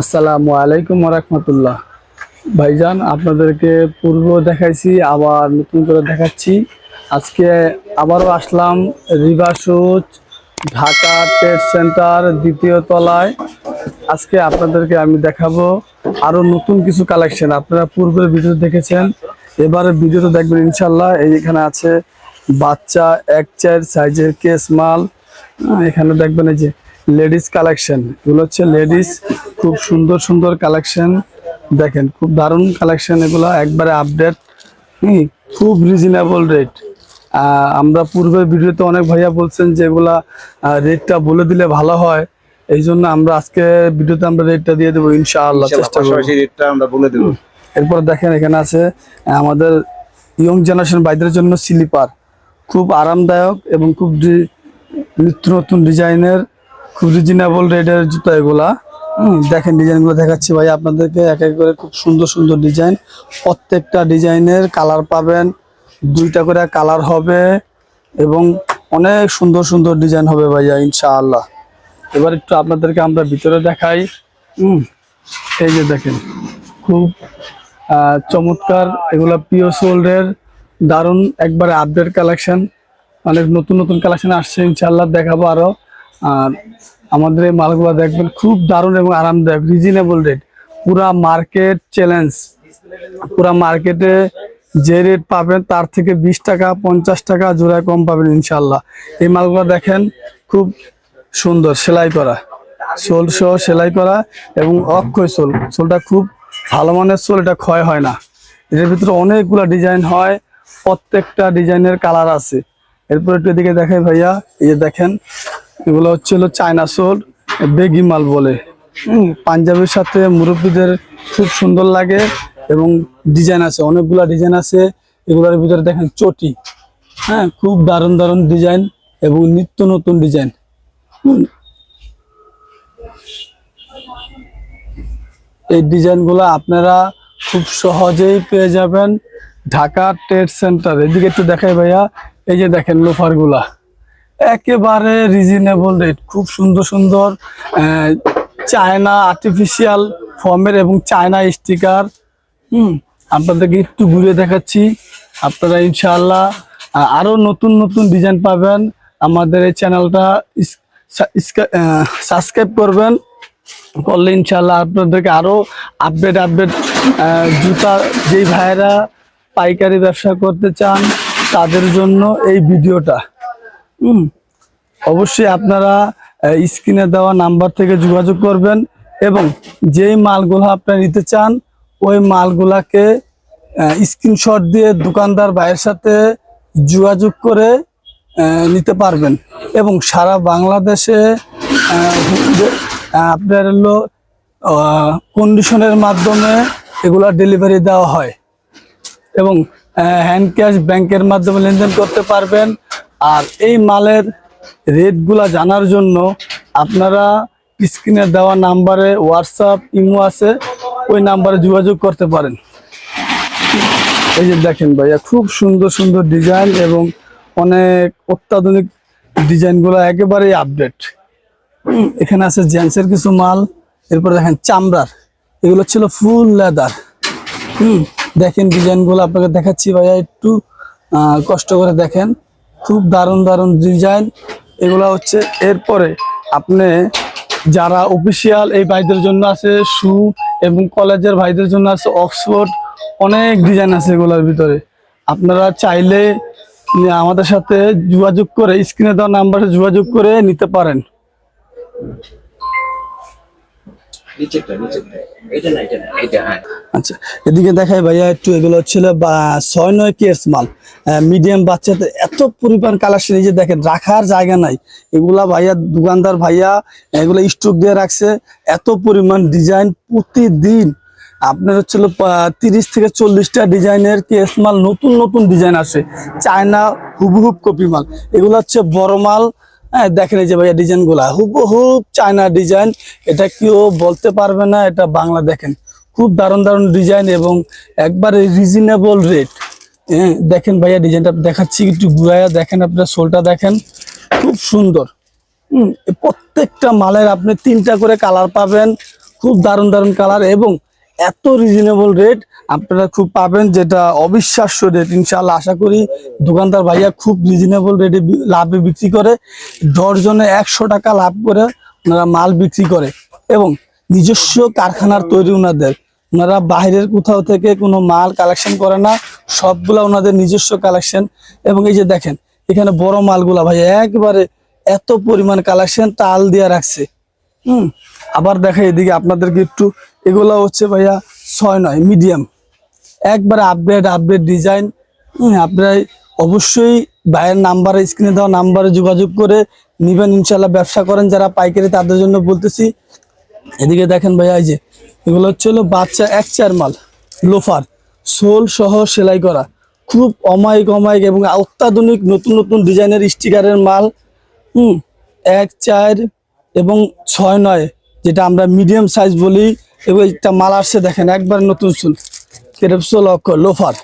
আসসালামু আলাইকুম রহমতুল্লাহ ভাইজান, আপনাদেরকে পূর্ব দেখাইছি, আবার নতুন করে দেখাচ্ছি। আজকে আবারও আসলাম রিভার সুচ ঢাকা ট্রেড সেন্টার দ্বিতীয় তলায়। আজকে আপনাদেরকে আমি দেখাবো আরও নতুন কিছু কালেকশন। আপনারা পূর্বের ভিডিও দেখেছেন এবারে ভিডিওতে দেখবেন ইনশাল্লাহ এই এখানে আছে বাচ্চা এক চার সাইজের কেস মাল। এখানে দেখবেন এই যে লেডিস কালেকশন। এগুলো হচ্ছে লেডিস খুব সুন্দর সুন্দর কালেকশন দেখেন খুব দারুণ কালেকশন এগুলো একবারে আপডেট খুব রিজনেবল রেট আমরা পূর্বের ভিডিওতে অনেক ভাইয়া বলছেন যে এগুলা রেটটা বলে দিলে ভালো হয়। এই জন্য আমরা আজকে ভিডিওতে আমরা রেটটা দিয়ে দেবো ইনশাআল্লাহ চেষ্টা করব। রেটটা আমরা বলে দেবো। এরপর দেখেন এখানে আছে আমাদের ইয়ং জেনারেশন বাইদের জন্য স্লিপার খুব আরামদায়ক এবং খুব নিত্য নতুন ডিজাইনের খুব রিজনেবল রেটের জুতো এগুলা। দেখেন ডিজাইনগুলো দেখাচ্ছি ভাই আপনাদেরকে। এক এক করে খুব সুন্দর সুন্দর ডিজাইন। প্রত্যেকটা ডিজাইনের কালার পাবেন। দুইটা করে কালার হবে এবং অনেক সুন্দর সুন্দর ডিজাইন হবে ভাইয়া, ইনশাআল্লাহ। এবার একটু আপনাদেরকে আমরা ভিতরে দেখাই। হুম, এই যে দেখেন, খুব চমৎকার। এগুলা পিও সোল্ডের, দারুণ। একবারে আপডেট কালেকশন অনেক নতুন নতুন কালেকশন আসছে ইনশাল্লাহ দেখাবো আরও। আর আমাদের এই মালগুলো দেখবেন খুব দারুণ এবং আরামদায়ক রিজনেবল রেট পুরা মার্কেট চ্যালেঞ্জ পুরা মার্কেটে যে রেট পাবেন তার থেকে বিশ টাকা, পঞ্চাশ টাকা জোড়ায় কম পাবেন ইনশাল্লাহ এই মালগুলো দেখেন খুব সুন্দর, সেলাই করা। সোল সহ সেলাই করা এবং অক্ষয় সোল। সোলটা খুব ভালো মানের সোল, এটা ক্ষয় হয় না। এটার ভিতরে অনেকগুলো ডিজাইন হয়, প্রত্যেকটা ডিজাইনের কালার আছে। এরপর একটু এদিকে দেখেন ভাইয়া, এই দেখেন এগুলো হচ্ছে হলো চায়না সোল, বেগি মাল বলে। পাঞ্জাবির সাথে মুরব্বীদের খুব সুন্দর লাগে এবং ডিজাইন আছে, অনেকগুলা ডিজাইন আছে। এগুলোর ভিতরে দেখেন চটি। হ্যাঁ খুব দারুণ দারুণ ডিজাইন এবং নিত্য নতুন ডিজাইন। এই ডিজাইনগুলো আপনারা খুব সহজেই পেয়ে যাবেন ঢাকা ট্রেড সেন্টার। এদিকে একটু দেখাই ভাইয়া, এই যে দেখেন লোফারগুলা। একেবারে রিজনেবল রেট খুব সুন্দর সুন্দর চায়না আর্টিফিশিয়াল ফর্মের এবং চায়না স্টিকার হুম, আপনাদেরকে একটু ঘুরে দেখাচ্ছি। আপনারা ইনশাআল্লাহ আরও নতুন নতুন ডিজাইন পাবেন। আমাদের এই চ্যানেলটা সাবস্ক্রাইব করবেন। করলে ইনশাল্লাহ আপনাদেরকে আরও আপডেট আপডেট জুতা যেই ভাইয়েরা পাইকারি ব্যবসা করতে চান, তাদের জন্য এই ভিডিওটা। হুম। অবশ্যই আপনারা স্ক্রিনে দেওয়া নাম্বার থেকে যোগাযোগ করবেন এবং যেই মালগুলো আপনারা নিতে চান, ওই মালগুলাকে স্ক্রিনশট দিয়ে দোকানদার ভাইয়ের সাথে যোগাযোগ করে নিতে পারবেন। এবং সারা বাংলাদেশে আপনার হলো কন্ডিশনের মাধ্যমে এগুলা ডেলিভারি দেওয়া হয়। এবং হ্যান্ড ক্যাশ ব্যাংকের মাধ্যমে লেনদেন করতে পারবেন। আর এই মালের রেটগুলা জানার জন্য আপনারা স্ক্রিনে দেওয়া নাম্বারে হোয়াটসঅ্যাপ ইমো আছে, ওই নাম্বারে যোগাযোগ করতে পারেন। এই যে দেখেন ভাইয়া, খুব সুন্দর সুন্দর ডিজাইন এবং অনেক অত্যাধুনিক ডিজাইনগুলো একেবারেই আপডেট এখানে আছে জেন্টসের কিছু মাল, এরপরে দেখেন চামড়ার, এগুলো ছিল ফুল লেদার। হুম, দেখেন ডিজাইনগুলো আপনাকে দেখাচ্ছি ভাইয়া, একটু কষ্ট করে দেখেন। খুব দারুণ দারুণ ডিজাইন এগুলো হচ্ছে। এরপরে আপনি যারা অফিসিয়াল এই ভাইদের জন্য আছে শু এবং কলেজের ভাইদের জন্য আছে অক্সফোর্ড অনেক ডিজাইন আছে এগুলোর ভিতরে। আপনারা চাইলে আমাদের সাথে যোগাযোগ করে স্ক্রিনে দেওয়া নাম্বারে যোগাযোগ করে নিতে পারেন। আচ্ছা এদিকে দেখাই ভাইয়া একটু এগুলো হচ্ছিল বা ছয় নয় কেস মাল। মিডিয়াম বাচ্চাদের এত পরিমাণ কালেকশন এই যে দেখেন রাখার জায়গা নাই। এগুলা ভাইয়া দোকানদার ভাইয়া এগুলো স্টক দিয়ে রাখছে। এত পরিমাণ ডিজাইন প্রতিদিন। আপনার হচ্ছিল তিরিশ থেকে চল্লিশটা ডিজাইনের কেস মাল নতুন নতুন ডিজাইন আসে। চায়না হুবহুব কপি মাল। এগুলো হচ্ছে বড় মাল হ্যাঁ দেখেন এই যে ভাইয়া ডিজাইনগুলা হুবহুব চায়না ডিজাইন, এটা কেউ বলতে পারবে না, এটা বাংলা দেখেন। খুব দারুণ দারুণ ডিজাইন এবং একবারে রিজনেবল রেট হ্যাঁ দেখেন ভাইয়া ডিজাইনটা, দেখাচ্ছি একটু ঘুরাইয়া দেখেন আপনার সোলটা দেখেন। খুব সুন্দর। প্রত্যেকটা মালের আপনি তিনটা করে কালার পাবেন। খুব দারুণ দারুণ কালার এবং এত রিজনেবল রেট আপনারা খুব পাবেন, যেটা অবিশ্বাস্য রেট ইনশাল্লাহ আশা করি দোকানদার ভাইয়া খুব রিজনেবল রেটে লাভে বিক্রি করে। ডরজনে একশো টাকা লাভ করে ওনারা মাল বিক্রি করে এবং নিজস্ব কারখানার তৈরি ওনাদের। ওনারা বাইরের কোথাও থেকে কোনো মাল কালেকশন করে না, সবগুলা ওনাদের নিজস্ব কালেকশন এবং এই যে দেখেন, এখানে বড় মালগুলা ভাই একবারে এত পরিমাণ কালেকশন তাল দিয়ে রাখছে। হুম, আবার দেখা এদিকে আপনাদেরকে একটু এগুলা হচ্ছে ভাইয়া ছয় নয় মিডিয়াম একবারে আপডেট আপডেট ডিজাইন আপনার অবশ্যই ভাইয়ের নাম্বারে স্ক্রিনে দেওয়া নাম্বারে যোগাযোগ করে নিবেন ইনশাল্লাহ ব্যবসা করেন যারা পাইকারি তাদের জন্য বলতেছি। এদিকে দেখেন ভাইয়া, এই যে, এগুলো হচ্ছে হলো বাচ্চা এক চার মাল লোফার সোল সহ সেলাই করা। খুব অমায়িক অমায়িক এবং অত্যাধুনিক নতুন নতুন ডিজাইনের স্টিকারের মাল। হুম এক চার এবং ছয় নয়, যেটা আমরা মিডিয়াম সাইজ বলি। একটা মাল আসছে দেখেন একবার নতুন চুল। কেরেপসো লক্ষ লোফার।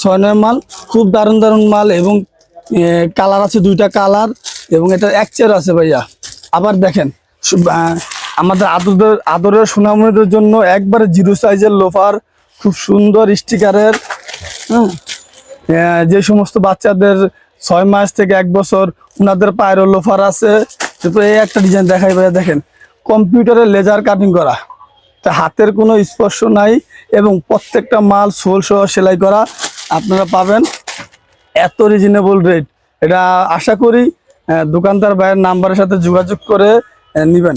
ছয় নয় মাল খুব দারুণ দারুণ মাল এবং কালার আছে দুইটা কালার এবং এটা এক চেয়ার আছে ভাইয়া। আবার দেখেন আমাদের আদরের আদরের সুনামদের জন্য একবারে জিরো সাইজের লোফার খুব সুন্দর স্টিকারের আহ, যে সমস্ত বাচ্চাদের ছয় মাস থেকে এক বছর ওনাদের পায়ের লোফার আছে। এই একটা ডিজাইন দেখাই ভাইয়া দেখেন। কম্পিউটারে লেজার কাটিং করা। তা হাতের কোনো স্পর্শ নাই এবং প্রত্যেকটা মাল সোল সহ সেলাই করা আপনারা পাবেন। এত রিজনেবল রেট এটা আশা করি দোকানদার ভাইয়ের নাম্বারের সাথে যোগাযোগ করে নিবেন।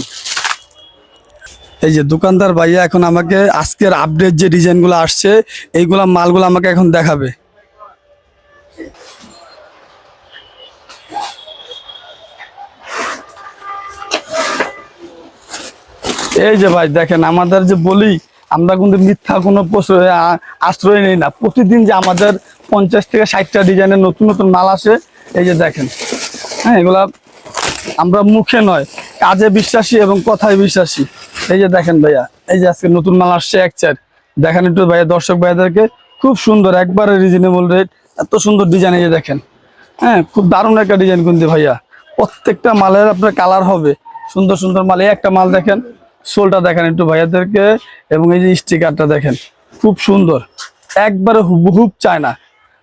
এই যে দোকানদার ভাইয়া এখন আমাকে আজকের আপডেট যে ডিজাইনগুলো আসছে, এইগুলো মালগুলো আমাকে এখন দেখাবে। এই যে ভাই, দেখেন, আমাদের যে বলি, আমরা কিন্তু মিথ্যা কোনো আশ্রয় নেই না। প্রতিদিন যে আমাদের পঞ্চাশ থেকে ষাটটা ডিজাইনের নতুন নতুন মাল আসে, এই যে দেখেন হ্যাঁ এগুলা আমরা মুখে নয়, কাজে বিশ্বাসী এবং কথায় বিশ্বাসী। এই যে দেখেন ভাইয়া, এই যে আজকে নতুন মাল আসছে এক চার। দেখেন একটু ভাইয়া, দর্শক ভাইয়াদেরকে খুব সুন্দর, একবারে রিজনেবল রেট এত সুন্দর ডিজাইন এই যে দেখেন হ্যাঁ খুব দারুণ একটা ডিজাইন কিন্তু ভাইয়া। প্রত্যেকটা মালের আপনার কালার হবে। সুন্দর সুন্দর মাল, এই একটা মাল দেখেন সোলটা দেখেন একটু ভাইয়াদেরকে এবং এই যে স্টিকারটা দেখেন খুব সুন্দর। একবারে হুবহুব চায়না।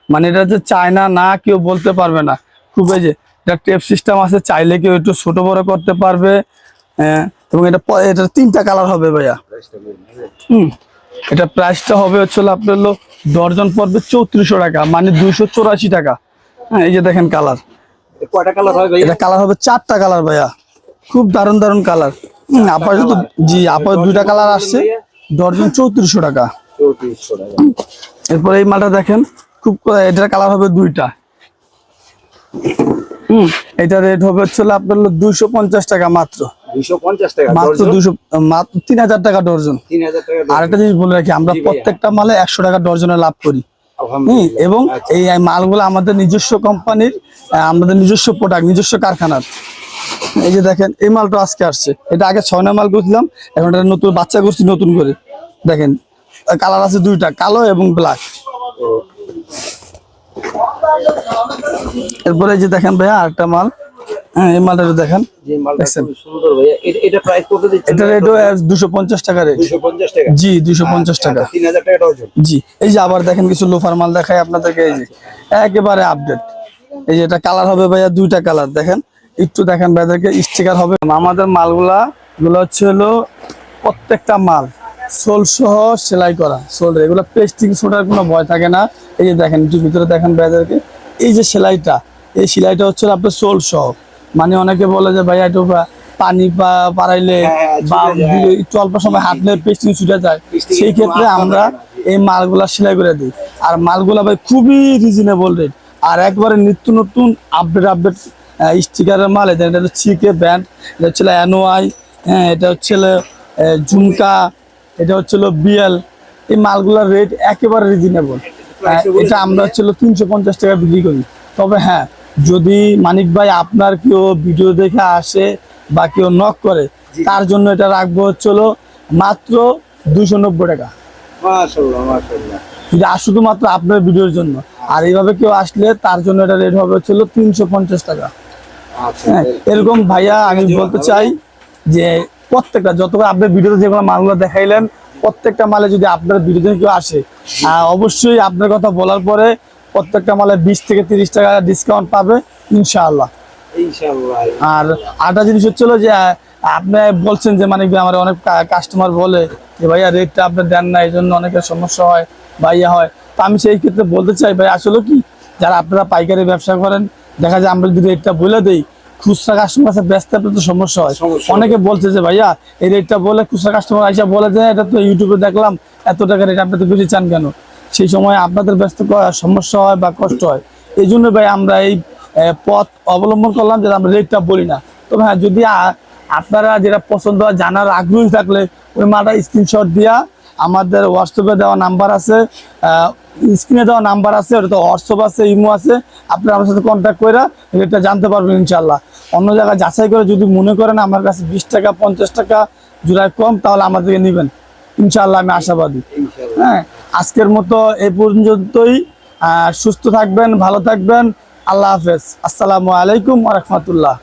মানে এটা যে চায়না না কেউ বলতে পারবে না। খুব এই যে এটা টেপ সিস্টেম আছে চাইলে কেউ একটু ছোট বড় করতে পারবে। হ্যাঁ, এবং এটা এটার তিনটা কালার হবে ভাইয়া। হুম এটা প্রাইসটা হবে হচ্ছে আপনার হলো দর্জন পড়বে চৌত্রিশশো টাকা মানে দুইশো চৌরাশি টাকা। হ্যাঁ এই যে দেখেন কালার কয়টা কালার ভাই এটা কালার হবে চারটা কালার ভাইয়া। খুব দারুণ দারুণ কালার আপাতত জি আপাতত দুইটা কালার আসছে। দর্জন চৌত্রিশশো টাকা। এরপরে এই মালটা দেখেন খুব এটার কালার হবে দুইটা। হুম এটা রেট হবে হচ্ছে আপনার দুইশো পঞ্চাশ টাকা মাত্র। মাত্র দুশো মাত্র তিন হাজার টাকা ডর্জন আর একটা জিনিস বলে রাখি আমরা। প্রত্যেকটা মালে একশো টাকা ডর্জনে লাভ করি। এবং আচ্ছা। এই মালগুলো আমাদের নিজস্ব কোম্পানির আমাদের নিজস্ব প্রোডাক্ট নিজস্ব কারখানার। এই যে দেখেন এই মালটা আজকে আসছে। এটা আগে ছয় নয় মাল করছিলাম এখন এটা নতুন বাচ্চা করছি নতুন করে। দেখেন কালার আছে দুইটা কালো এবং ব্ল্যাক এরপরে এই যে দেখেন ভাইয়া আরেকটা মাল। হ্যাঁ এই মালটা দেখেন। এটা- দুশো পঞ্চাশ টাকা রেট জি দুশো পঞ্চাশ টাকা। হাজার টাকা জি এই যে আবার দেখেন কিছু লোফার মাল দেখায় আপনাদেরকে এই যে। একেবারে আপডেট এই যে এটা কালার হবে ভাইয়া দুইটা কালার দেখেন। একটু দেখেন ভাইদেরকে স্টিকার হবে। আমাদের মালগুলা গুলো হচ্ছে হলো প্রত্যেকটা মাল। সোল সহ সেলাই করা সোল এগুলো পেস্টিং ছোটার কোনো ভয় থাকে না। এই যে দেখেন একটু ভিতরে দেখেন ভাইদেরকে। এই যে সেলাইটা এই সেলাইটা হচ্ছে আপনার সোল সহ। মানে অনেকে বলে যে ভাই একটু পানি পা পারাইলে হ্যাঁ, বা একটু অল্প সময় হাঁটলে পেস্টিং ছুটে যায়। সেই ক্ষেত্রে আমরা এই মালগুলা সেলাই করে দিই। আর মালগুলা ভাই খুবই রিজনেবল রেট আর একবারে নিত্য নতুন আপডেট আপডেট স্টিকারের মাল এটা এটা হচ্ছে চিকে ব্যান্ড এটা হচ্ছে অ্যানোয়াই হ্যাঁ এটা হচ্ছে ঝুমকা এটা হচ্ছে বিএল এই মালগুলোর রেট একেবারে রিজনেবল এটা আমরা হচ্ছে তিনশো পঞ্চাশ টাকা বিক্রি করি। তবে হ্যাঁ যদি মানিক ভাই আপনার কেউ ভিডিও দেখে আসে বা কেউ নক করে তার জন্য এটা রাখব হচ্ছে হলো মাত্র দুশো নব্বই টাকা। শুধুমাত্র আপনার ভিডিওর জন্য। আর এইভাবে কেউ আসলে তার জন্য এটা রেট হবে হচ্ছে তিনশো পঞ্চাশ টাকা। এরকম ভাইয়া আমি বলতে চাই যে প্রত্যেকটা যত আপনি ভিডিওতে যেগুলো মালগুলো দেখাইলেন প্রত্যেকটা মালে যদি আপনার ভিডিওতে কেউ আসে অবশ্যই আপনার কথা বলার পরে প্রত্যেকটা মালে বিশ থেকে তিরিশ টাকা ডিসকাউন্ট পাবে ইনশাআল্লাহ। আর আরেকটা জিনিস হচ্ছিল যে আপনি বলছেন যে মানে কি আমার অনেক কাস্টমার বলে যে ভাইয়া রেটটা আপনি দেন না এই জন্য অনেকের সমস্যা হয় ভাইয়া হয়। তো আমি সেই ক্ষেত্রে বলতে চাই ভাই আসলে কি যারা আপনারা পাইকারি ব্যবসা করেন দেখা যায় আমরা যদি রেটটা বলে দিই খুচরা কাস্টমার কাছে ব্যস্ত তো সমস্যা হয়। অনেকে বলছে যে ভাইয়া এই রেটটা বলে খুচরা কাস্টমার আইসা বলে যে এটা তো ইউটিউবে দেখলাম এত টাকা রেট আপনি তো বেশি চান কেন? সেই সময় আপনাদের ব্যস্ত সমস্যা হয় বা কষ্ট হয়। এই জন্য ভাই আমরা এই পথ অবলম্বন করলাম যে আমরা রেটটা বলি না। তবে হ্যাঁ যদি আপনারা যেটা পছন্দ হয় জানার আগ্রহী থাকলে ওই মাটা স্ক্রিনশট দিয়া আমাদের হোয়াটসঅ্যাপে দেওয়া নাম্বার আছে স্ক্রিনে দেওয়া নাম্বার আছে ওটা তো হোয়াটসঅ্যাপ আছে ইমো আছে আপনি আমার সাথে কন্ট্যাক্ট করে রেটটা জানতে পারবেন ইনশাল্লাহ অন্য জায়গায় যাচাই করে যদি মনে করেন আমার কাছে বিশ টাকা পঞ্চাশ টাকা জোড়ায় কম তাহলে আমার থেকে নেবেন। ইনশাল্লাহ আমি আশাবাদী। হ্যাঁ আজকের মতো এ পর্যন্তই। সুস্থ থাকবেন ভালো থাকবেন। আল্লাহ হাফেজ। আসসালামু আলাইকুম রহমতুল্লাহ।